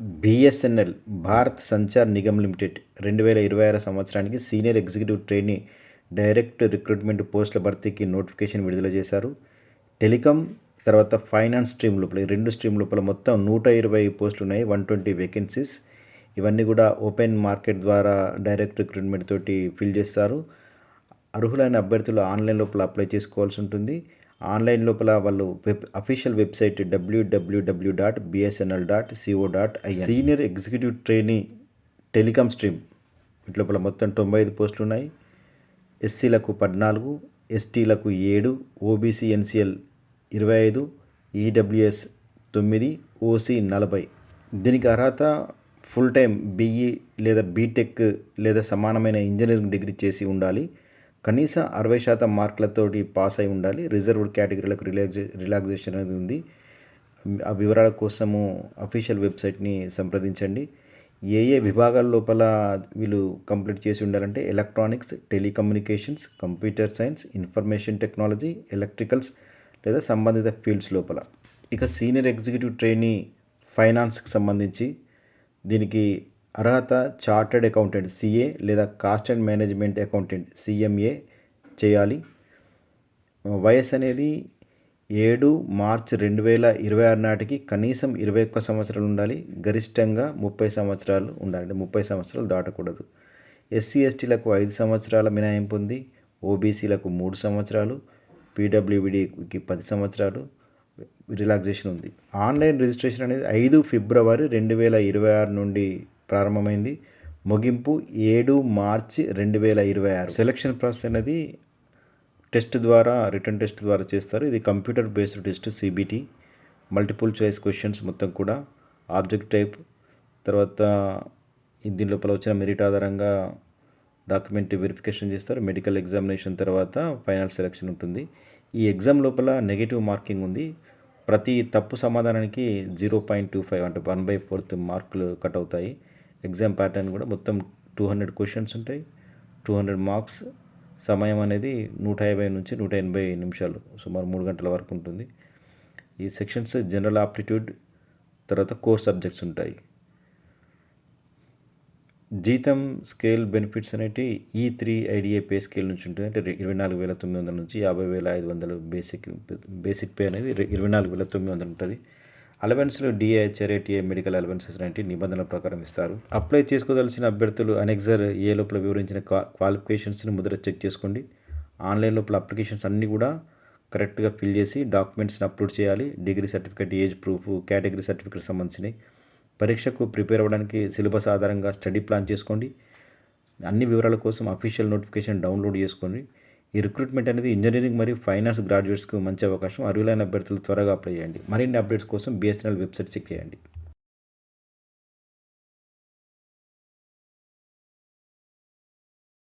BSNL Bharat Sanchar Nigam limited రెండు వేల ఇరవై ఆరు సంవత్సరానికి senior executive trainee direct recruitment పోస్టుల భర్తీకి నోటిఫికేషన్ విడుదల చేశారు. టెలికాం తర్వాత ఫైనాన్స్ స్ట్రీమ్ లోపల ఈ రెండు స్ట్రీమ్ లోపల మొత్తం నూట ఇరవై పోస్టులు ఉన్నాయి వన్ ట్వంటీ వేకెన్సీస్. ఇవన్నీ కూడా ఓపెన్ మార్కెట్ ద్వారా డైరెక్ట్ రిక్రూట్మెంట్ తోటి ఫిల్ చేస్తారు. అర్హులైన అభ్యర్థులు ఆన్లైన్ లోపల అప్లై చేసుకోవాల్సి ఉంటుంది. ఆన్లైన్ లోపల వాళ్ళు web official website WWW dot BSNL dot CO dot I senior executive trainee telecom stream. వీటి లోపల మొత్తం తొంభై ఐదు పోస్టులు ఉన్నాయి. ఎస్సీలకు పద్నాలుగు ఎస్టీలకు ఏడు ఓబీసీ ఎన్సిఎల్ ఇరవై ఐదు ఈడబ్ల్యూఎస్ తొమ్మిది ఓసీ నలభై. దీనికి అర్హత ఫుల్ టైం బీఈ లేదా బీటెక్ లేదా సమానమైన ఇంజనీరింగ్ డిగ్రీ చేసి ఉండాలి. కనీస అరవై శాతం మార్కులతోటి పాస్ అయి ఉండాలి. రిజర్వ్డ్ కేటగిరీలకు రిలాక్సే రిలాక్సేషన్ అనేది ఉంది. ఆ వివరాల కోసము అఫీషియల్ వెబ్సైట్ని సంప్రదించండి. ఏ ఏ విభాగాల లోపల వీళ్ళు కంప్లీట్ చేసి ఉండాలంటే electronics telecommunications computer science information technology electricals లేదా సంబంధిత ఫీల్డ్స్ లోపల. ఇక సీనియర్ ఎగ్జిక్యూటివ్ ట్రైనీ ఫైనాన్స్కి సంబంధించి దీనికి అర్హత చార్టెడ్ అకౌంటెంట్ సిఏ లేదా cost and management accountant CMA చేయాలి. వయసు అనేది ఏడు మార్చ్ రెండు వేల ఇరవై ఆరు నాటికి కనీసం ఇరవై ఒక్క సంవత్సరాలు ఉండాలి. గరిష్టంగా ముప్పై సంవత్సరాలు ఉండాలి. అంటే ముప్పై సంవత్సరాలు దాటకూడదు. ఎస్సీ ఎస్టీలకు ఐదు సంవత్సరాల మినహాయింపు ఉంది. ఓబీసీలకు మూడు సంవత్సరాలు. పీడబ్ల్యూబీడీకి పది సంవత్సరాలు రిలాక్సేషన్ ఉంది. ఆన్లైన్ రిజిస్ట్రేషన్ అనేది ఐదు ఫిబ్రవరి రెండు వేల ఇరవై ఆరు నుండి ప్రారంభమైంది. ముగింపు ఏడు మార్చి రెండు వేల ఇరవై ఆరు. సెలక్షన్ ప్రాసెస్ అనేది టెస్ట్ ద్వారా రిటర్న్ టెస్ట్ ద్వారా చేస్తారు. ఇది computer based test CBT multiple choice questions మొత్తం కూడా ఆబ్జెక్ట్ టైప్. తర్వాత దీని లోపల వచ్చిన మెరిట్ ఆధారంగా డాక్యుమెంట్ వెరిఫికేషన్ చేస్తారు. మెడికల్ ఎగ్జామినేషన్ తర్వాత ఫైనల్ సెలెక్షన్ ఉంటుంది. ఈ ఎగ్జామ్ లోపల నెగిటివ్ మార్కింగ్ ఉంది. ప్రతి తప్పు సమాధానానికి జీరో పాయింట్ టూ ఫైవ్ అంటే వన్ బై ఫోర్త్ మార్కులు కట్ అవుతాయి. ఎగ్జామ్ ప్యాటర్న్ కూడా మొత్తం టూ హండ్రెడ్ క్వశ్చన్స్ ఉంటాయి. Two hundred marks. సమయం అనేది నూట యాభై నుంచి నూట ఎనభై నిమిషాలు. సుమారు మూడు గంటల వరకు ఉంటుంది. ఈ సెక్షన్స్ జనరల్ ఆప్టిట్యూడ్ తర్వాత కోర్ సబ్జెక్ట్స్ ఉంటాయి. జీతం స్కేల్ బెనిఫిట్స్ అనేవి ఈ త్రీ ఐడిఏ పే స్కేల్ నుంచి ఉంటుంది. అంటే ఇరవై నాలుగు వేల తొమ్మిది వందల నుంచి యాభై వేల ఐదు వందలు బేసిక్ బేసిక్ పే అనేది ఇరవై నాలుగు వేల తొమ్మిది వందలు ఉంటుంది. అలవెన్స్లు డిఏహెచ్ఆర్ఏటీఏ మెడికల్ అలవెన్సెస్ లాంటి నిబంధనల ప్రకారం ఇస్తారు. అప్లై చేసుకోదలసిన అభ్యర్థులు అనెక్సర్ ఏ లోపల వివరించిన క్వాలిఫికేషన్స్ని ముద్ర చెక్ చేసుకోండి. ఆన్లైన్ లోపల అప్లికేషన్స్ అన్నీ కూడా కరెక్ట్గా ఫిల్ చేసి డాక్యుమెంట్స్ని అప్లోడ్ చేయాలి. Degree certificate age proof category certificate సంబంధించినవి. పరీక్షకు ప్రిపేర్ అవ్వడానికి సిలబస్ ఆధారంగా స్టడీ ప్లాన్ చేసుకోండి. అన్ని వివరాల కోసం అఫీషియల్ నోటిఫికేషన్ డౌన్లోడ్ చేసుకోండి. ఈ రిక్రూట్మెంట్ అనేది ఇంజనీరింగ్ మరియు ఫైనాన్స్ గ్రాడ్యుయేట్స్కు మంచి అవకాశం. అర్హులైన అభ్యర్థులు త్వరగా అప్లై చేయండి. మరిన్ని అప్డేట్స్ కోసం బిఎస్ఎన్ఎల్ వెబ్సైట్ చెక్ చేయండి.